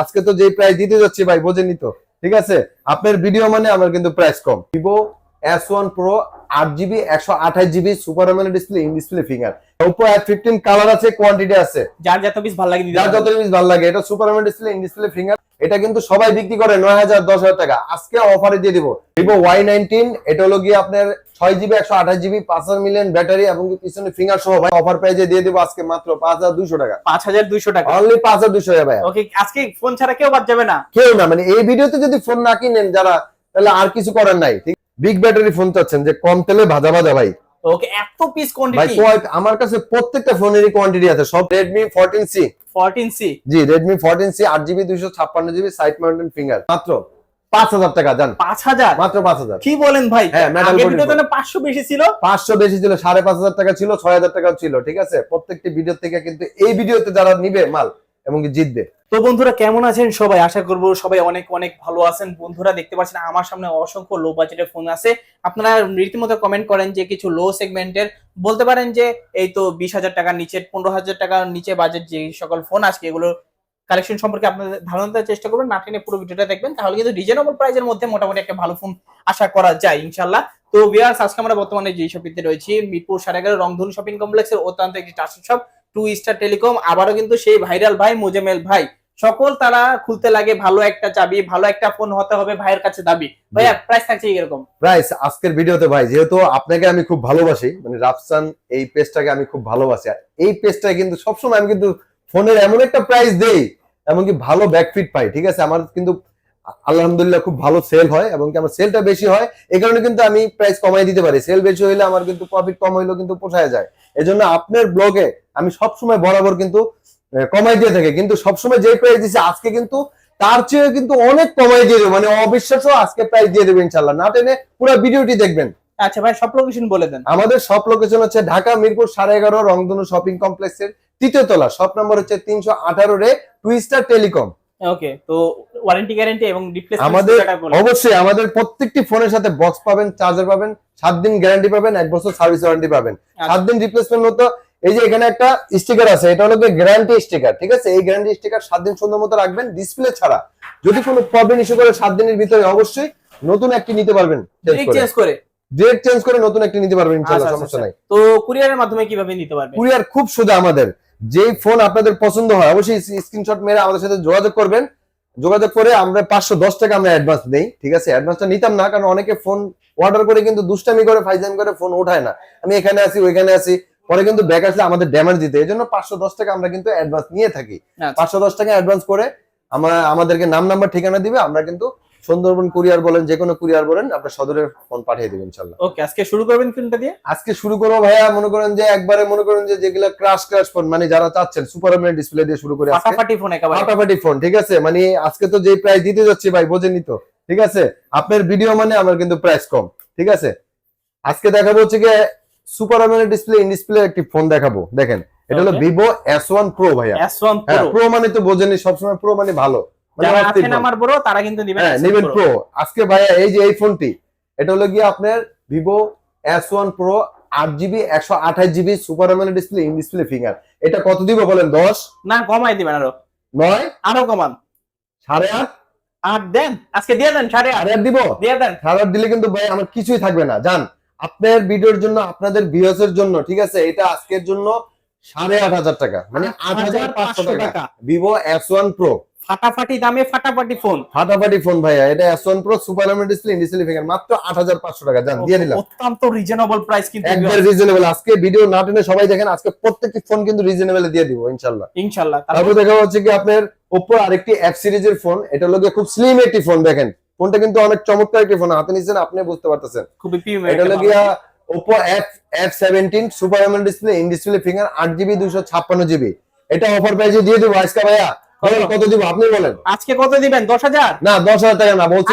আজকে তো যে প্রাইস দিতে যাচ্ছি ভাই বোঝেনি তো? ঠিক আছে? আপনার ভিডিও মানে আমার কিন্তু প্রাইস কম। ভিভো এস ওয়ান প্রো আট জিবি একশো আঠাশ GB super AMOLED display in display finger Oppo F fifteen colour আছে কোয়ান্টিটি আছে। যার যত পিস ভালো লাগে যার যত। জিনিস ভালো লাগে এটা super AMOLED display in display finger এটা কিন্তু সবাই বিক্রি করে নয় হাজার দশ হাজার টাকা। আজকে অফারে দিয়ে দিব। ভিভো ওয়াই নাইনটিন এটা হলো গিয়ে আপনার ছয় জিবি একশো আঠাশ জিবি পাঁচ হাজার মিলিয়ন ব্যাটারি এবং পিছনে ফিঙ্গার সহ ভাই অফার প্রাইজে দিয়ে দিব আজকে মাত্র পাঁচ হাজার দুশো টাকা। পাঁচ হাজার দুইশো টাকা। অনলি পাঁচ হাজার দুশো টাকা ভাই ওকে আজকে ফোন ছাড়া কেউ বাদ যাবে না। কেউ না মানে এই ভিডিওতে যদি ফোন না কিনেন যারা তাহলে আর কিছু করার নাই ঠিক? বিগ ব্যাটারি ফোন চাচ্ছেন যে কম তেলে ভাজা ভাজা ভাই। ওকে এত পিস ভাই কোয়ান্টিটি quite- আমার কাছে প্রত্যেকটা ফোনেরই কোয়ান্টিটি আছে সব C fourteen C G GB দুইশো ছাপ্পান্ন জিবি সাইড মাউন্টেন ফিঙ্গার মাত্র পাঁচ হাজার টাকা জান। পাঁচ হাজার? মাত্র পাঁচ হাজার। কি বলেন ভাই? হ্যাঁ, পাঁচশো বেশি ছিল। পাঁচশো বেশি ছিল সাড়ে পাঁচ হাজার টাকা ছিল ছয় হাজার টাকা ছিল ঠিক আছে? প্রত্যেকটি ভিডিও থেকে কিন্তু এই ভিডিওতে যারা নিবে মাল এবং জিতবে। তো বন্ধুরা, কেমন আছেন সবাই? আশা করব সবাই অনেক অনেক ভালো আছেন। বন্ধুরা, দেখতে পাচ্ছেন আমার সামনে অসংখ্য লো বাজেটের ফোন আছে। আপনারা রীতিমতো কমেন্ট করেন যে কিছু লো সেগমেন্টের বলতে পারেন যে এই তো বিশ হাজার টাকার নিচে পনেরো হাজার টাকার নিচে বাজেট যে সকল ফোন আজকে এগুলো কালেকশন সম্পর্কে আপনাদের ধারণা দেওয়ার চেষ্টা করবেন। না টেনে পুরো ভিডিওটা দেখবেন, তাহলে কিন্তু রিজনেবল প্রাইসের মধ্যে মোটামুটি একটা ভালো ফোন আশা করা যায় ইনশাল্লাহ তো ভিয়ার্স আজকে আমরা বর্তমানে যে শপিতে রয়েছি, মিরপুর সাড়ে রংধনু শপিং কমপ্লেক্সের অত্যন্ত একটি trusted shop Two Star Telecom আবারও কিন্তু সেই ভাইরাল ভাই মোজেমেল ভাই। সকল তারা খুলতে লাগে ভালো একটা চাবি ভালো একটা ফোন হতে হবে ভাইয়ের কাছে দাবি। ভাইয়া প্রাইস থাকছে এরকম? প্রাইস আজকের ভিডিওতে ভাই যেহেতু আপনাকে আমি খুব ভালোবাসি মানে রাফসান এই পেজটাকে আমি খুব ভালোবাসি। আর এই পেজটায় কিন্তু সবসময় আমি কিন্তু ফোনের এমন একটা প্রাইস দেই এমনকি ভালো ব্যাকফিট পাই ঠিক আছে? আমার কিন্তু আলহামদুলিল্লাহ খুব ভালো সেল হয় এবং আমার সেলটা বেশি হয় এই কারণে কিন্তু আমি প্রাইস কমাই দিতে পারি। সেল বেশি হইলে আমার কিন্তু প্রফিট কম হইলেও কিন্তু পোষায় যায়। এজন্য আপনার ব্লগে আমি সবসময় বরাবর কিন্তু কমাই দিয়ে থাকি। কিন্তু সবসময় যে প্রাইস দিচ্ছে আজকে কিন্তু তার চেয়ে কিন্তু অনেক কমাই দিয়ে দেবো। মানে অবিশ্বাস্য আজকে প্রাইস দিয়ে দেবো ইনশাল্লাহ না টেনে পুরো ভিডিওটি দেখবেন। আচ্ছা ভাই সব লোকেশন বলে দেন। আমাদের সব লোকেশন হচ্ছে ঢাকা মিরপুর সাড়ে এগারো রংধনু শপিং কমপ্লেক্সের তৃতীয় তলা। শপ নম্বর হচ্ছে তিনশো আঠারো রে টুইস্টার টেলিকম ওকে তো ওয়ারেন্টি গ্যারান্টি এবং রিপ্লেসমেন্ট আমাদের অবশ্যই আমাদের প্রত্যেকটি ফোনের সাথে বক্স পাবেন চার্জার পাবেন সাত দিন গ্যারান্টি পাবেন এক বছর সার্ভিস ওয়ারেন্টি পাবেন। সাত দিন রিপ্লেসমেন্ট মতো এই যে এখানে একটা স্টিকার আছে এটা হলো গ্যারান্টি স্টিকার ঠিক আছে? এই গ্যারান্টি স্টিকার সাত দিন সুন্দর মতো রাখবেন ডিসপ্লে ছাড়া। যদি কোনো প্রবলেম ইস্যু করে সাত দিনের ভিতরে অবশ্যই নতুন একটি নিতে পারবেন চেঞ্জ করে। ডিরেক্ট চেঞ্জ করে নতুন একটি নিতে পারবেন ইনশাআল্লাহ আচ্ছা, সমস্যা আচ্ছা, নাই। তো কুরিয়ারের মাধ্যমে কীভাবে নিতে পারবে কুরিয়ার খুব সোজা আমাদের। যেই ফোন আপনাদের পছন্দ হয় অবশ্যই স্ক্রিনশট মেরে আমাদের সাথে যোগাযোগ করবেন। যোগাযোগ করে আমরা পাঁচশো দশ টাকা আমরা অ্যাডভান্স দেই ঠিক আছে? অ্যাডভান্সটা নিতাম না কারণ অনেকে ফোন অর্ডার করে কিন্তু দুষ্টামি করে ফাইজান করে ফোন ওঠায় না। আমি এখানে আছি ওইখানে আছি। পরে কিন্তু ব্যাক আসলে আমাদের ড্যামেজ দিতে এই জন্য পাঁচশো দশ টাকা আমরা কিন্তু অ্যাডভান্স নিয়ে থাকি। আচ্ছা। পাঁচশো দশ টাকা অ্যাডভান্স করে আমরা আমাদেরকে নাম নাম্বার ঠিকানা দিবে আমরা কিন্তু সুন্দরবন কুরিয়ার বলেন যে কোনো কুরিয়ার বলেন আপনার সদরের ফোন পাঠিয়ে দেবেন ইনশাল্লাহ ওকে আজকে শুরু করবেন কোনটা দিয়ে? আজকে শুরু করব ভাইয়া মনে করেন যে একবারে মনে করেন যে যেগুলো ক্রাশ ক্রাশ ফোন মানে যারা চাচ্ছেন সুপার অ্যামোলেড ডিসপ্লে দিয়ে শুরু করে ফাটাফাটি ফোন একেবারে। ফাটাফাটি ফোন ঠিক আছে? মানে আজকে তো যে প্রাইস দিতে যাচ্ছি ভাই বোঝেনি তো ঠিক আছে? আপনার ভিডিও মানে আমার কিন্তু প্রাইস কম ঠিক আছে? আজকে দেখাবো হচ্ছে গিয়ে super AMOLED display in display একটি ফোন দেখাবো দেখেন। এটা হলো. ভিভো এস ওয়ান প্রো ভাইয়া। S1 হ্যাঁ Pro প্রো মানে তো বোঝেনি সবসময় প্রো মানে ভালো। যারা অস্থির আছেন আমার বড় তারা কিন্তু নেবেন হ্যাঁ S1 নেবেন প্রো আজকে ভাইয়া এই যে এই ফোনটি এটা হলো গিয়ে আপনার ভিভো এস ওয়ান প্রো আট জিবি একশো আঠাশ GB super AMOLED display in display finger এটা কত দিব বলেন দশ? না কমাই দিবেন আরও। নয়? আরও কমান। সাড়ে আট? আট দেন আজকে দিয়ে দেন সাড়ে আট। সাড়ে আট দিব? দিয়ে দেন। খাবার দিলে কিন্তু ভাই আমার কিছুই থাকবে না। জান আপনার ভিডিওর জন্য আপনাদের ভিউয়ার্স এর জন্য ঠিক আছে? এটা আজকের জন্য সাড়ে আট হাজার টাকা। মানে আট হাজার পাঁচশো টাকা। ভিভো এস ওয়ান প্রো ফাটাফাটি দামে ফাটাফাটি ফোন ফাটাফাটি ফোন ভাইয়া এটা S one pro super AMOLED display display finger মাত্র আট হাজার পাঁচশো টাকা। জান দিয়ে দিলাম। অত্যন্ত রিজনেবল প্রাইস কিন্তু একবার রিজনেবল আজকে ভিডিও না টেনে সবাই দেখেন আজকে প্রত্যেকটি ফোন কিন্তু রিজনেবল দিয়ে দিব ইনশাল্লাহ ইনশাআল্লাহ তারপর দেখা হচ্ছে কি আপনার ওপো আরেকটি এফ সিরিজের ফোন এটা হলো গিয়ে খুব স্লিম একটি ফোন দেখেন। ফোনটা কিন্তু অনেক চমৎকার একটি ফোন হাতে নিচ্ছেন আপনি বুঝতে পারতেছেন। খুবই প্রিমিয়াম এটা হলো গিয়া Oppo F F seventeen super AMOLED display in display finger আট জিবি দুশো ছাপ্পান্ন জিবি এটা অফার প্রাইসে দিয়ে দেবো আজকে ভাইয়া। কত দিব আপনি বলেন। আজকে কত দিবেন? দশ হাজার? না দশ হাজার টাকা না বলছি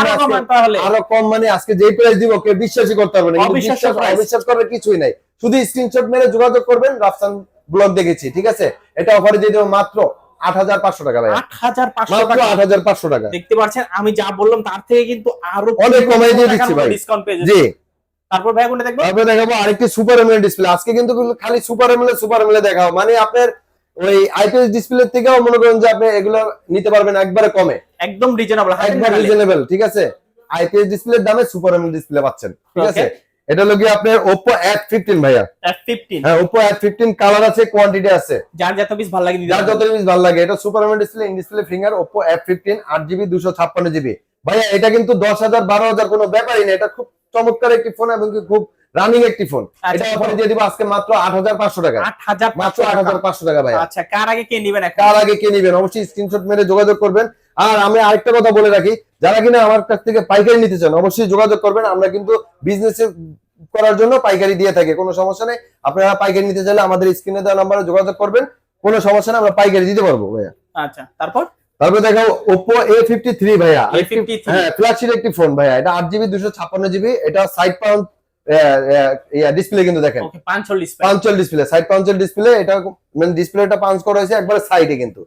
আরও কম মানে আজকে যেই প্রাইস দিব কেউ বিশ্বাসই করতে পারবে না। বিশ্বাস করার কিছুই নাই। শুধু স্ক্রিনশট মেরে যোগাযোগ করবেন রাফসান ব্লগ দেখেছি ঠিক আছে? এটা অফারে দিয়ে দেবো মাত্র আট হাজার পাঁচশো টাকা ভাই আট হাজার পাঁচশো টাকা। দেখতে পাচ্ছেন আমি যা বললাম তার থেকে কিন্তু আরও অনেক কমাই দিয়ে দিচ্ছি ভাই। ডিসকাউন্ট পেয়ে জি। তারপর ভাই কোনটা দেখব তারপরে দেখাবো আরেকটি সুপার এমএল ডিসপ্লে আজকে কিন্তু খালি সুপার এমএল সুপার এমএল দেখাও মানে আপনার ওই আইপিএস ডিসপ্লে থেকেও মনে করেন যে আপনি এগুলো নিতে পারবেন একবারে কমে। একদম রিজনেবল একবার রিজনেবল ঠিক আছে? আইপিএস ডিসপ্লের দামে সুপার এমএল ডিসপ্লে পাচ্ছেন ঠিক আছে? এটা আপনার Oppo F15 ভাইয়া। ফিফটিন হ্যাঁ Oppo F15 কালার আছে কোয়ান্টিটি আছে। যার যত পিস ভালো লাগে যার যত জিনিস ভালো লাগে এটা super AMOLED display in display finger Oppo F15 8GB 256GB ভাইয়া এটা কিন্তু 10000 12000 কোনো ব্যাপারই না এটা খুব চমৎকার একটি ফোন এবং খুব রানিং একটি ফোন আচ্ছা, এটা অফারে দিয়ে দিব আজকে মাত্র 8500 টাকা। আট হাজার মাত্র 8500 টাকা ভাইয়া। আচ্ছা কার আগে কে নিবেন কার আগে কে নিবেন? অবশ্যই স্ক্রিনশট মেরে যোগাযোগ করবেন। আর আমি আরেকটা কথা বলে রাখি যারা কিনা আমার কাছ থেকে পাইকারি নিতে চান অবশ্যই যোগাযোগ করবেন। আমরা কিন্তু বিজনেস করার জন্য পাইকারি দিয়ে থাকি কোনো সমস্যা নেই। আপনারা পাইকারি নিতে চাইলে আমাদের স্ক্রিনে দেওয়া নাম্বারে যোগাযোগ করবেন। কোনো সমস্যা নেই আমরা পাইকারি দিতে পারব ভাইয়া। আচ্ছা তারপর? তারপর দেখাও Oppo A53 ভাইয়া। A53 হ্যাঁ ফ্ল্যাগশিপ একটি ফোন ভাইয়া। এটা আট জিবি দুশো ছাপ্পান্ন জিবি এটা সাইড পাউন্ড ডিসপ্লে কিন্তু দেখেন। Punch hole display side punch hole display এটা মানে ডিসপ্লেটা পাঞ্চ করা হয়েছে একবারে সাইডে কিন্তু।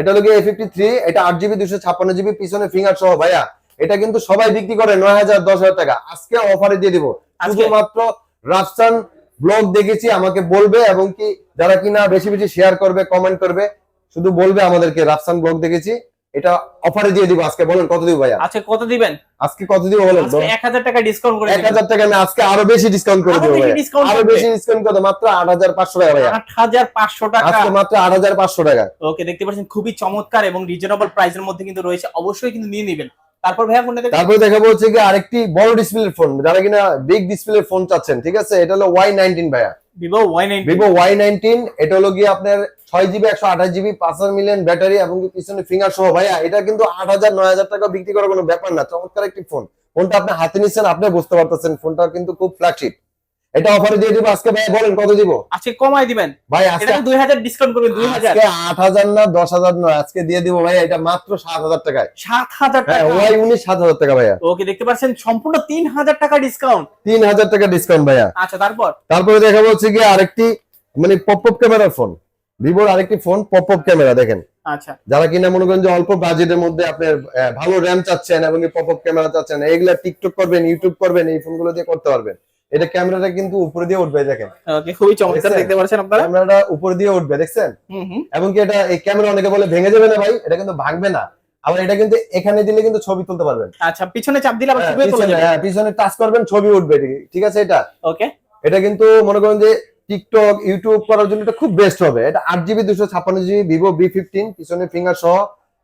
এটা হলো এ ফিফটি থ্রি এটা আট জিবি দুশো ছাপ্পান্ন জিবি পিছনে ফিঙ্গার সহ ভাইয়া। এটা কিন্তু সবাই বিক্রি করে নয় হাজার দশ হাজার টাকা। আজকে অফারে দিয়ে দিব? শুধুমাত্র রাফসান ব্লগ দেখেছি আমাকে বলবে এবং কি যারা কিনা বেশি বেশি শেয়ার করবে কমেন্ট করবে শুধু বলবে আমাদেরকে রাফসান ব্লগ দেখেছি। এটা অফারে দিয়ে দিব আজকে বলেন কত দিব ভাইয়া? আচ্ছা কত দিবেন? আজকে কত দিব বলেন আজকে এক হাজার টাকা ডিসকাউন্ট করে এক হাজার টাকা আমি আজকে আরও বেশি ডিসকাউন্ট করে দেবো আরও বেশি ডিসকাউন্ট করে মাত্র আট হাজার পাঁচশো টাকা ভাইয়া। আট হাজার পাঁচশো টাকা। আজকে মাত্র আট হাজার পাঁচশো টাকা। ওকে দেখতে পাচ্ছেন খুবই চমৎকার এবং রিজনেবল প্রাইসের মধ্যে কিন্তু রয়েছে। অবশ্যই কিন্তু নিয়ে নেবেন। তারপর ভাইয়া ফোনটা তারপরে দেখাবো হচ্ছে কি আরেকটি বড় ডিসপ্লের ফোন যারা কিনা বিগ ডিসপ্লের ফোন চাচ্ছেন ঠিক আছে? এটা হলো ওয়াই নাইনটিন ভাইয়া। Vivo Y Vivo Y nineteen এটা হলো গিয়ে আপনার ছয় জিবি একশো আঠাশ জিবি পাঁচ মিলিয়ন ব্যাটারি এবং পিছনে ফিঙ্গার সহ। ভাইয়া, এটা কিন্তু আট হাজার, নয় হাজার টাকা বিক্রি করার কোনো ব্যাপার না। চমৎকার একটি ফোন ফোনটা আপনি হাতে নিচ্ছেন, আপনি বুঝতে পারতেছেন। ফোনটা কিন্তু খুব ফ্ল্যাগশিপ এটা অফারে দিয়ে দিব আজকে ভাইয়া বলেন কত দিব? আজকে কমাই দিবেন। ভাই আজকে এটা দুই হাজার ডিসকাউন্ট করবেন দুই হাজার। আজকে আট হাজার না দশ হাজার নয় আজকে দিয়ে দিব ভাইয়া এটা মাত্র সাত হাজার টাকায়। সাত হাজার হ্যাঁ টাকা। ওয়াই উনিশ সাত হাজার টাকা ভাইয়া। ওকে দেখতে পাচ্ছেন সম্পূর্ণ তিন হাজার টাকা ডিসকাউন্ট তিন হাজার টাকা ডিসকাউন্ট ভাইয়া। আচ্ছা তারপর? তারপরে দেখা হচ্ছে কি আরেকটি মানে পপ আপ ক্যামেরার ফোন ভিভোর আরেকটি ফোন পপ আপ ক্যামেরা দেখেন। আচ্ছা। যারা কিনা মনে করেন যে অল্প বাজেটের মধ্যে আপনার আহ, ভালো র্যাম চাচ্ছেন এবং পপআপ ক্যামেরা চাচ্ছেন এগুলা টিকটক করবেন ইউটিউব করবেন এই ফোনগুলো দিয়ে করতে পারবেন। এটা ক্যামেরাটা কিন্তু উপরে দিয়ে উঠবে দেখেন। ওকে খুবই চমৎকার দেখতে পাচ্ছেন আপনারা? ক্যামেরাটা উপরে দিয়ে উঠবে দেখছেন? এবং কি এটা এই ক্যামেরা অনেকে বলে ভেঙে যাবে না ভাই এটা কিন্তু ভাঙবে না। আবার এটা কিন্তু এখানে দিলে কিন্তু ছবি তুলতে পারবেন। আচ্ছা পিছনে চাপ দিলে আবার হ্যাঁ, ছবিও তোলা পিছনে- যাবে। হ্যাঁ পিছনে টাচ করবেন ছবি উঠবে ঠিক আছে এটা? ওকে এটা কিন্তু মনে করেন যে টিকটক ইউটিউব করার জন্য এটা খুব বেস্ট হবে। এটা আট জিবি দুশো ছাপ্পান্ন জিবি ভিভো বি ফিফটিন পিছনে ফিঙ্গার সহ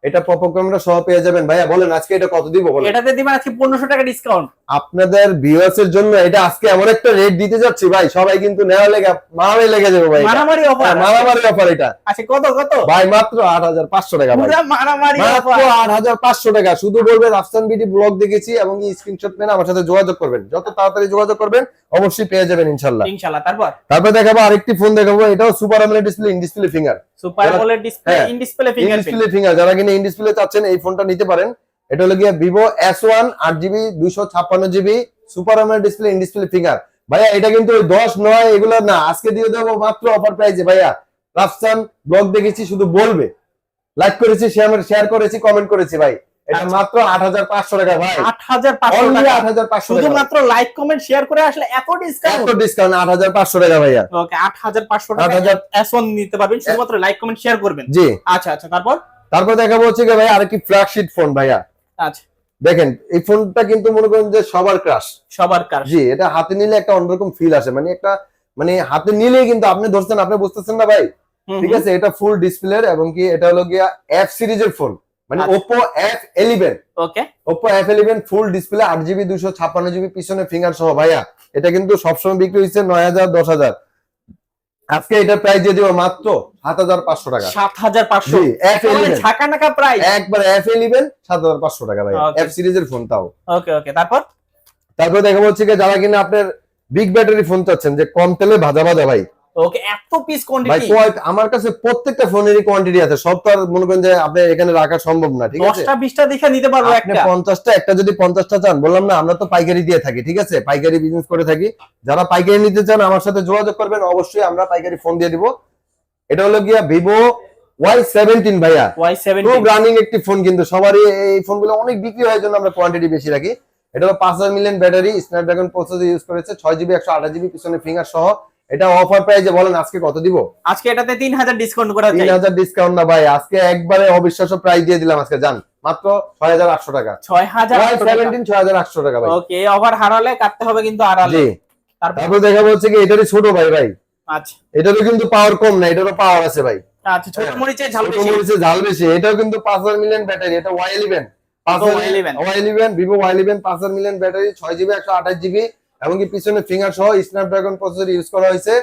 এটা পপ ক্যামেরা সহ পেয়ে যাবেন। ভাইয়া বলেন আজকে এটা কত দিব বলেন। এটাতে দিবেন আজকে পনেরোশো টাকা ডিসকাউন্ট আপনাদের ভিউয়ার্স এর জন্য এটা আজকে এমন একটা রেট দিতে যাচ্ছি ভাই। সবাই কিন্তু নেওয়া লেগে মারামারি লেগে যাবে ভাই। মারামারি হ্যাঁ, অফার মারামারি অফার এটা। আচ্ছা কত কত? ভাই মাত্র আট হাজার পাঁচশো টাকা ভাই। পুরা মারামারি অফার আট হাজার পাঁচশো টাকা। শুধু বলবেন আফসান বিডি ব্লগ দেখেছি এবং স্ক্রিনশট মেনে আমার সাথে যোগাযোগ করবেন। যত তাড়াতাড়ি যোগাযোগ করবেন অবশ্যই পেয়ে যাবেন ইনশাল্লাহ ইনশাআল্লাহ তারপর? তারপর দেখাবো আরেকটি ফোন দেখাবো এটাও super AMOLED display in display finger super AMOLED display in display in display finger যারা কিনা ইন ডিসপ্লে চাচ্ছেন এই ফোনটা নিতে পারেন। এটা হলো গিয়ে ভিভো এস ওয়ান আট জিবি দুইশো ছাপ্পান্ন GB super AMOLED display in display finger ভাইয়া এটা কিন্তু ওই দশ নয় এগুলো না আজকে দিয়ে দেবো মাত্র অফার প্রাইজে ভাইয়া রাফসান ব্লগ দেখেছি শুধু বলবে। লাইক করেছি শেয়ার করেছি কমেন্ট করেছি ভাই। এটা আচ্ছা। মাত্র আট হাজার পাঁচশো টাকা ভাই। আট হাজার পাঁচশো অনলি টাকা। আট হাজার পাঁচশো টাকা। শুধুমাত্র লাইক কমেন্ট শেয়ার করে আসলে এত ডিসকাউন্ট এত ডিসকাউন্ট আট হাজার পাঁচশো টাকা ভাইয়া। ওকে হাজার পাঁচশো টাকা। 8,000 নিতে পারবেন শুধুমাত্র লাইক কমেন্ট শেয়ার করবেন। জি। আচ্ছা আচ্ছা তারপর? তারপর দেখাবো হচ্ছে কি ভাই আরেকটি ফ্ল্যাগশিপ ফোন ভাইয়া। আচ্ছা। দেখেন এই ফোনটা কিন্তু মনে করেন যে সবার ক্রাশ সবার কার জি এটা হাতে নিলে একটা অন্যরকম ফিল আসে। মানে একটা মানে হাতে নিলেই কিন্তু আপনি ধরছেন আপনি বুঝতেছেন না ভাই। ঠিক আছে এটা ফুল ডিসপ্লে এবং কি এটা হলো গিয়া এফ সিরিজের ফোন মানে আচ্ছা। F eleven okay Oppo F eleven full display আট জিবি দুশো ছাপ্পান্ন জিবি পিছনে ফিঙ্গার সহ ভাইয়া। এটা কিন্তু সবসময় বিক্রি হাজার দশ হাজার। আজকে এটা প্রাইস দিয়ে দিব মাত্র সাত হাজার পাঁচশো টাকা। সাত হাজার পাঁচশো। জি এফ এলিভেন ছাকা নাকা প্রাইস একবার এফ এলিভেন সাত হাজার পাঁচশো টাকা ভাই. এফ সিরিজের ফোন তাও। ওকে ওকে তারপর? তারপর দেখা হচ্ছে কি যারা কিনা আপনার বিগ ব্যাটারি ফোন চাচ্ছেন যে কম তেলে ভাজা ভাজা ভাই। ওকে এত পিস কোয়ান্টিটি কয়- আমার কাছে প্রত্যেকটা ফোনেরই কোয়ান্টিটি আছে। সব তো আর মনে করেন যে আপনি এখানে রাখা সম্ভব না ঠিক আছে? দশটা বিশটা দেখে নিতে পারব আপনি একটা। পঞ্চাশটা একটা যদি পঞ্চাশটা চান বললাম না আমরা তো পাইকারি দিয়ে থাকি ঠিক আছে? পাইকারি বিজনেস করে থাকি। যারা পাইকারি নিতে চান আমার সাথে যোগাযোগ করবেন অবশ্যই আমরা পাইকারি ফোন দিয়ে দিব। এটা হলো গিয়া ভিভো ওয়াই সেভেন্টিন ভাইয়া। ওয়াই সেভেন খুব রানিং একটি ফোন কিন্তু সবারই এই ফোনগুলো অনেক বিক্রি হয় জন্য আমরা কোয়ান্টিটি বেশি রাখি। এটা হলো পাঁচ হাজার million battery Snapdragon processor use করেছে ছয় জিবি একশো আঠাশ জিবি পিছনে ফিঙ্গার সহ। এটা অফার প্রাইজে বলেন আজকে কত দিব? আজকে এটাতে তিন হাজার ডিসকাউন্ট করা তিন যায় হাজার ডিসকাউন্ট না ভাই আজকে একবারে অবিশ্বাস্য প্রাইস দিয়ে দিলাম আজকে জান। মাত্র ছয় হাজার আটশো টাকা। ছয় হাজার সেভেন্টিন ছয় হাজার আটশো টাকা ভাই। ওকে অফার হারালে কাটতে হবে কিন্তু জি। তারপর দেখা হচ্ছে কি এটারই ছোট ভাই ভাই। আচ্ছা। এটারও কিন্তু পাওয়ার কম না এটারও পাওয়ার আছে ভাই। আচ্ছা ছোট হ্যাঁ। মরিচে ঝাল ছোট বেশি। মরিচে ঝাল বেশি এটাও কিন্তু পাঁচ হাজার মিলিয়ন ব্যাটারি এটা ওয়াই ইলেভেন পাঁচ Vivo Y11 Y eleven Vivo Y eleven পাঁচ হাজার মিলিয়ন ব্যাটারি ছয় জিবি একশো আঠাশ জিবি এমনকি পিছনে ফিঙ্গার সহ স্ন্যাপড্রাগন প্রসেসর ইউজ করা হয়েছে।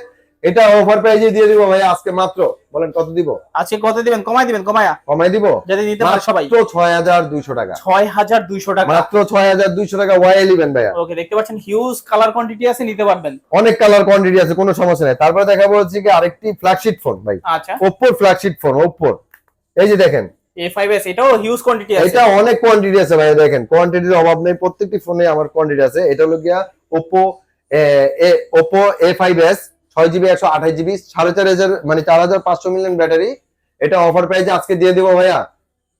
এটা অফার প্রাইজে দিয়ে দিব ভাই আজকে মাত্র। বলেন কত দিব? আজকে কত দিবেন? কমাই দিবেন কমায়া। কমাই দিব? যদি নিতে পারে সবাই। মাত্র ছয় হাজার দুইশো টাকা। ছয় হাজার দুইশো টাকা। মাত্র ছয় হাজার দুইশো টাকা ওয়াই ইলেভেন ভাইয়া। ওকে দেখতে পাচ্ছেন হিউজ কালার কোয়ান্টিটি আছে নিতে পারবেন। অনেক কালার কোয়ান্টিটি আছে কোনো সমস্যা নাই। তারপরে দেখাবো হচ্ছে কি আরেকটি ফ্ল্যাগশিপ ফোন ভাই। আচ্ছা। ওপ্পোর ফ্ল্যাগশিপ ফোন ওপ্পোর এই যে দেখেন এ ফাইভ এস এটাও হিউজ কোয়ান্টিটি এটা অনেক কোয়ান্টিটি আছে দেখেন কোয়ান্টিটির অভাব নেই, প্রত্যেকটি ফোনে আমার কোয়ান্টিটি আছে। এটা হলো গিয়া এ মানে চার হাজার পাঁচশো মিলিয়ন ব্যাটারি এটা অফার প্রাইস আজকে দিয়ে দিব ভাইয়া।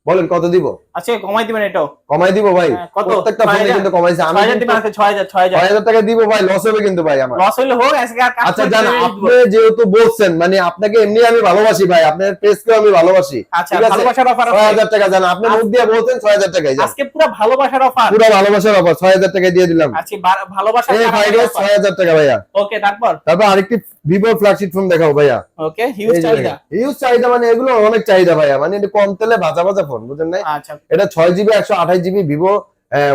বলেন কত দিব? আজকে কমাই দিবেন এটাও। কমাই দিব ভাই। হ্যাঁ? প্রত্যেকটা ফোনে? কিন্তু কমাইছে। আমি ছয় হাজার দিবেন আজকে ছয় হাজার ছয় হাজার। ছয় হাজার টাকা দিব ভাই লস হবে কিন্তু ভাই আমার। লস হইলে হোক আজকে আর আচ্ছা জান আপনি যেহেতু বলছেন মানে আপনাকে এমনি আমি ভালোবাসি ভাই আপনার পেজকেও আমি ভালোবাসি। আচ্ছা? ভালোবাসার অফার ছয় হাজার টাকা জান আপনি মুখ দিয়ে বলছেন ছয় হাজার টাকাই যান আজকে পুরো ভালোবাসার অফার পুরো ভালোবাসার অফার ছয় হাজার টাকা দিয়ে দিলাম। বা- ভালোবাসার এই ছয় হাজার টাকা ভাইয়া। ওকে তারপর? তারপর আরেকটি ভিভো ফ্ল্যাগশিপ ফোন দেখাও ভাইয়া। ওকে হিউজ চাহিদা। ইউজ চাহিদা মানে এগুলো অনেক চাহিদা ভাইয়া মানে কম তেলে ভাজা ভাজা ফোন বুঝলেন নাই? আচ্ছা। এটা ছয় জিবি একশো আঠাশ GB Vivo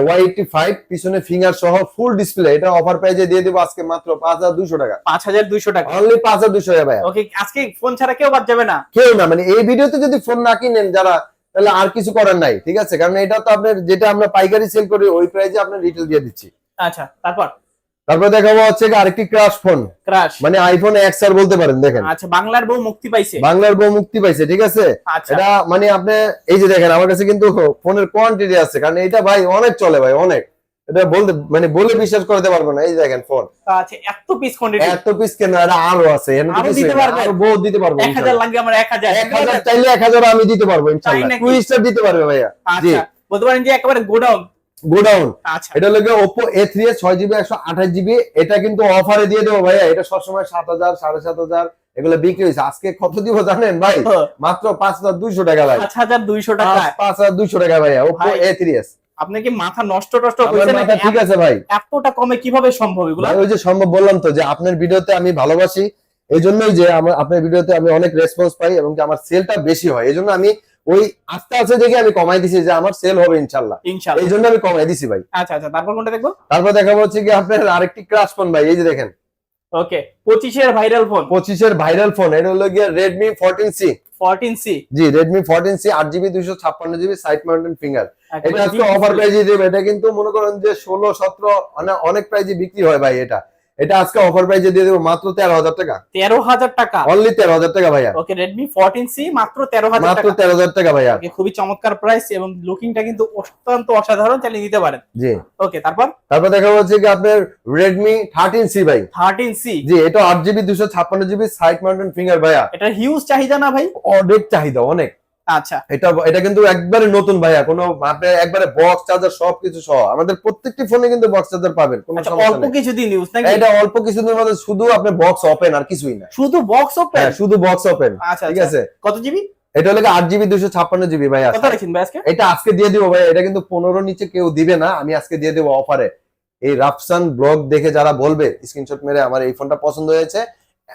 Y eighty five পিছনে ফিঙ্গার সহ ফুল ডিসপ্লে এটা অফার প্রাইজে দিয়ে দেবো আজকে মাত্র পাঁচ হাজার দুশো টাকা। পাঁচ হাজার দুইশো টাকা। অনলি পাঁচ হাজার দুশো টাকা ওকে আজকে ফোন ছাড়া কেউ বাদ যাবে না। কেউ না মানে এই ভিডিওতে যদি ফোন না কিনেন যারা তাহলে আর কিছু করার নাই ঠিক আছে? কারণ এটা তো আপনার যেটা আমরা পাইকারি সেল করি ওই প্রাইজে আপনার রিটেল দিয়ে দিচ্ছি। আচ্ছা তারপর? তারপর দেখাবো হচ্ছে আরেকটি ক্রাশ ফোন ক্রাশ মানে আইফোন এক্স আর বলতে পারেন দেখেন। আচ্ছা বাংলার বউ মুক্তি পাইছে। বাংলার বউ মুক্তি পাইছে ঠিক আছে? আচ্ছা। এটা মানে আপনি এই যে দেখেন আমার কাছে কিন্তু ফোনের কোয়ান্টিটি আছে কারণ এটা ভাই অনেক চলে ভাই অনেক। এটা বলতে মানে বলে বিশ্বাস করতে পারব না এই যে দেখেন ফোন আচ্ছা এত পিস কোয়ান্টিটি এত পিস কেন? এটা আরও আছে আরও দিতে পারবে? দিতে পারব এক হাজার লাগবে আমার চাইলে আমি দিতে পারব দিতে পারবে ভাইয়া। আচ্ছা বলতে পারেন যে একেবারে গোডাউন। গোডাউন। আচ্ছা। এটা হলো ওপো এ থ্রি এস ছয় জিবি একশো আঠাশ জিবি এটা কিন্তু অফারে দিয়ে দেবো ভাইয়া। এটা সবসময় সাত হাজার সাড়ে সাত হাজার এগুলো বিক্রি হয়েছে। আজকে কত দিব জানেন ভাই? মাত্র পাঁচ হাজার দুইশো টাকা ভাই। পাঁচ হাজার দুইশো টাকা। পাঁচ- হাজার দুইশো টাকা ভাইয়া। Oppo A. থ্রি এস কি মাথা নষ্ট টষ্ট হয়েছে মাথা ঠিক আছে ভাই। এতটা কমে কীভাবে সম্ভব এগুলো? ওই যে সম্ভব বললাম তো যে আপনার ভিডিওতে আমি ভালোবাসি। এই জন্যই যে আমার আপনার ভিডিওতে আমি অনেক রেসপন্স পাই এবং আমার সেলটা বেশি হয়। এই জন্য আমি ওই আস্তে আস্তে দেখে আমি কমাই দিছি যে আমার সেল হবে ইনশাল্লাহ এই জন্য আমি কমাই দিছি ভাই। আচ্ছা আচ্ছা তারপর কোনটা দেখব? তারপর দেখাবো হচ্ছে কি আপনার আরেকটি ক্রাশ ফোন ভাই এই যে দেখেন। ওকে পঁচিশের ভাইরাল ফোন পঁচিশের ভাইরাল ফোন এটা হলো গিয়ে Redmi fourteen C fourteen C G Redmi fourteen C আট জিবি দুইশো ছাপ্পান্ন জিবি সাইড মাউন্টেন ফিঙ্গার এটা আজকে অফার প্রাইজে দেবে এটা কিন্তু মনে করেন যে ষোলো সতেরো মানে অনেক প্রাইজে বিক্রি হয় ভাই এটা। এটা আজকে অফার প্রাইজে দিয়ে দেবো মাত্র তেরো হাজার টাকা। তেরো হাজার টাকা। অনলি তেরো হাজার টাকা ভাইয়া। ওকে রেডমি ফোরটিন সি মাত্র তেরো হাজার মাত্র টাকা। তেরো হাজার টাকা ভাইয়া। খুবই চমৎকার প্রাইস এবং লুকিংটা কিন্তু অত্যন্ত অসাধারণ চালিয়ে নিতে পারেন। জি। ওকে তারপর? তারপর দেখা হচ্ছে কি আপনার রেডমি থার্টিন সি ভাই। থার্টিন সি জি এটা আট জিবি দুশো ছাপ্পান্ন জিবি সাইড মাউন্টেন ফিঙ্গার ভাইয়া। এটা হিউজ চাহিদা না ভাই? অনেক চাহিদা অনেক। আচ্ছা। এটা এটা কিন্তু একবারে নতুন ভাইয়া কোনো আপনি একবারে বক্স চার্জার সবকিছু সহ। আমাদের প্রত্যেকটি ফোনে কিন্তু বক্স চার্জার পাবেন কোনো আচ্ছা সমস্যা অল্প নেই। কিছুদিন ইউজ নাকি? এটা অল্প কিছুদিনের মধ্যে শুধু আপনি বক্স ওপেন আর কিছুই না। শুধু বক্স ওপেন হ্যাঁ শুধু বক্স ওপেন আচ্ছা ঠিক আচ্ছা। আছে? কত জিবি এটা হলো আট জিবি দুশো ছাপ্পান্ন জিবি ভাই কত রাখছেন ভাই আজকে? এটা আজকে দিয়ে দিব ভাই এটা কিন্তু পনেরো নিচে কেউ দিবে না আমি আজকে দিয়ে দেবো অফারে এই রাফসান ব্লগ দেখে যারা বলবে স্ক্রিনশট মেরে আমার এই ফোনটা পছন্দ হয়েছে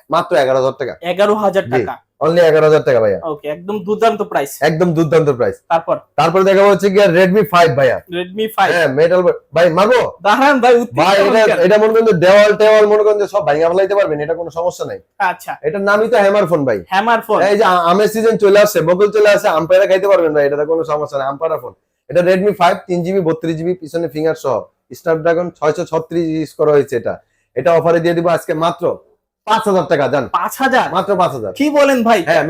মাত্র এগারো হাজার টাকা। এগারো হাজার। টাকা। অনলি এগারো হাজার টাকা ভাইয়া। ওকে একদম দুর্দান্ত প্রাইস একদম দুর্দান্ত প্রাইস তারপর? তারপর দেখা হচ্ছে কি রেডমি ফাইভ ভাইয়া। রেডমি ফাইভ হ্যাঁ মেটাল ভাই মারবো দাঁড়ান ভাই ভাই এটা এটা মনে করেন দেওয়াল টেওয়াল মনে করেন সব ভাঙা ফেলাইতে পারবেন এটা কোনো সমস্যা নাই। আচ্ছা। এটার নামই তো হ্যামার ফোন ভাই। হ্যামার ফোন এই যে আমের সিজন চলে আসছে বকুল চলে আসছে আম্পায়ারা খাইতে পারবেন ভাই এটা কোনো সমস্যা নাই আম্পায়ারা ফোন এটা রেডমি ফাইভ তিন জিবি বত্রিশ জিবি পিছনে ফিঙ্গার সহ। স্ন্যাপড্রাগন ছয়শো ছত্রিশ ইউজ করা হয়েছে এটা। এটা অফারে দিয়ে দিব আজকে মাত্র। পাঁচ হাজার টাকা জান। পাঁচ হাজার? মাত্র পাঁচ হাজার। কি বলেন ভাই? হ্যাঁ,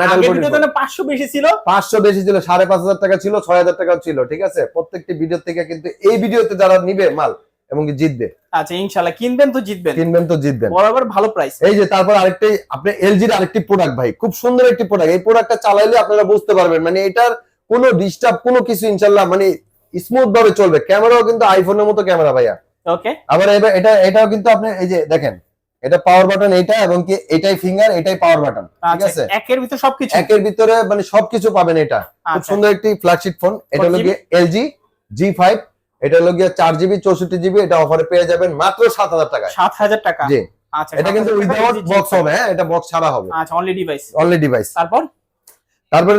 পাঁচশো বেশি ছিল? পাঁচশো বেশি ছিল সাড়ে পাঁচ হাজার টাকা ছিল ছয় হাজার টাকাও ছিল ঠিক আছে? প্রত্যেকটি ভিডিও থেকে কিন্তু এই ভিডিওতে যারা নিবে মাল এবং জিতবে। আচ্ছা কিনবেন তো জিতবেন। কিনবেন তো জিতবেন। বরাবর ভালো প্রাইস এই যে তারপর আরেকটি আপনি এলজির আরেকটি প্রোডাক্ট ভাই খুব সুন্দর একটি প্রোডাক্ট এই প্রোডাক্টটা চালাইলে আপনারা বুঝতে পারবেন মানে এটার কোনো ডিস্টার্ব কোনো কিছু ইনশাল্লাহ মানে স্মুথ ভাবে চলবে। ক্যামেরাও কিন্তু আইফোনের মতো ক্যামেরা ভাইয়া। ওকে আবার এটা এটাও কিন্তু আপনি এই যে দেখেন এটা পাওয়ার বাটন এটা এবং কি এটাই ফিঙ্গার এটাই পাওয়ার বাটন ঠিক আচ্ছা আছে? একের ভিতর সবকিছু? একের ভিতরে মানে সবকিছু পাবেন এটা। খুব আচ্ছা সুন্দর একটি ফ্ল্যাগশিপ ফোন এটা হলো? গিয়ে এলজি জি ফাইভ এটা হলো গিয়ে চার জিবি চৌষট্টি জিবি এটা অফারে পেয়ে যাবেন মাত্র সাত হাজার টাকায়। সাত হাজার টাকা? জি। আচ্ছা এটা কিন্তু 7,000 টাকা উইদাউট বক্স হবে হ্যাঁ এটা বক্স ছাড়া হবে। আচ্ছা অনলি ডিভাইস অনলি ডিভাইস তারপর? তারপরে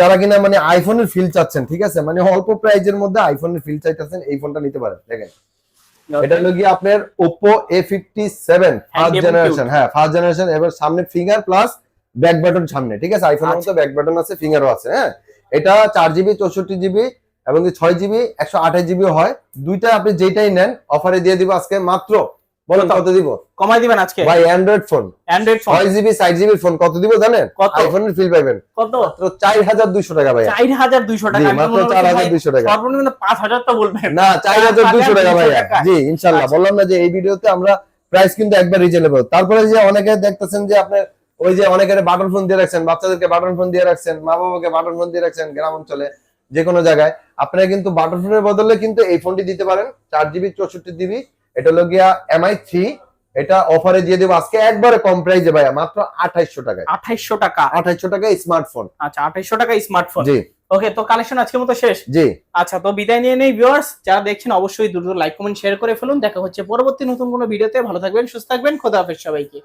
যারা কিনা মানে আইফোনের ফিল চাচ্ছেন ঠিক আছে? মানে অল্প প্রাইজের মধ্যে আইফোনের ফিল চাইতেছেন এই ফোনটা নিতে পারেন দেখেন। এটা হলো গিয়ে আপনার Oppo A57 ফার্স্ট জেনারেশন হ্যাঁ ফার্স্ট জেনারেশন এবার সামনে ফিঙ্গার প্লাস ব্যাক বাটন সামনে ঠিক আছে? আইফোনের আচ্ছা। মতো ব্যাক বাটন আছে ফিঙ্গারও আছে হ্যাঁ? এটা চার জিবি চৌষট্টি জিবি এবং ছয় জিবি একশো আঠাশ জিবি হয়। দুইটা আপনি যেটাই নেন অফারে দিয়ে দিব আজকে মাত্র বলেন কত? দিব? কমাই দিবেন আজকে? ভাই অ্যান্ড্রয়েড ফোন অ্যান্ড্রয়েড ফোন ছয় জিবি ষাট জিবি ফোন কত দিব জানেন? কত? আইফোনের ফিল পাইবেন। কত? মাত্র চার হাজার দুইশো টাকা ভাই চার হাজার দুইশো জি, টাকা। মাত্র মনে করছি চার হাজার ভাই দুইশো টাকা। সর্বনিম্ন পাঁচ হাজার তো বলবেন। না চার হাজার দুইশো টাকা ভাই জি ইনশাল্লাহ। আচ্ছা। বললাম না যে এই ভিডিওতে আমরা প্রাইস কিন্তু একবার রিজনেবল তারপরে যে অনেকে দেখতেছেন যে আপনার ওই যে অনেকের বাটন ফোন দিয়ে রাখছেন বাচ্চাদেরকে বাটন ফোন দিয়ে রাখছেন মা বাবাকে বাটন ফোন দিয়ে রাখছেন গ্রাম অঞ্চলে যে কোনো জায়গায় আপনারা কিন্তু বাটন ফোনের বদলে কিন্তু এই ফোনটি দিতে পারেন। চার জিবি চৌষট্টি জিবি এটা হলো গিয়া এমআই থ্রি এটা অফারে দিয়ে দেবো আজকে একবারে কম প্রাইসে ভাইয়া মাত্র আঠাইশশো টাকায়। আঠাইশশো টাকা। আঠাইশশো টাকা স্মার্টফোন আচ্ছা আঠাইশশো টাকা স্মার্টফোন জি। ওকে তো কালেকশন আজকের মতো শেষ? জি। আচ্ছা তো বিদায় নিয়ে নেই ভিউয়ার্স যারা দেখছেন অবশ্যই দ্রুত লাইক কমেন্ট শেয়ার করে ফেলুন। দেখা হচ্ছে পরবর্তী নতুন কোনো ভিডিওতে। ভালো থাকবেন সুস্থ থাকবেন। খোদা হাফেজ সবাইকে।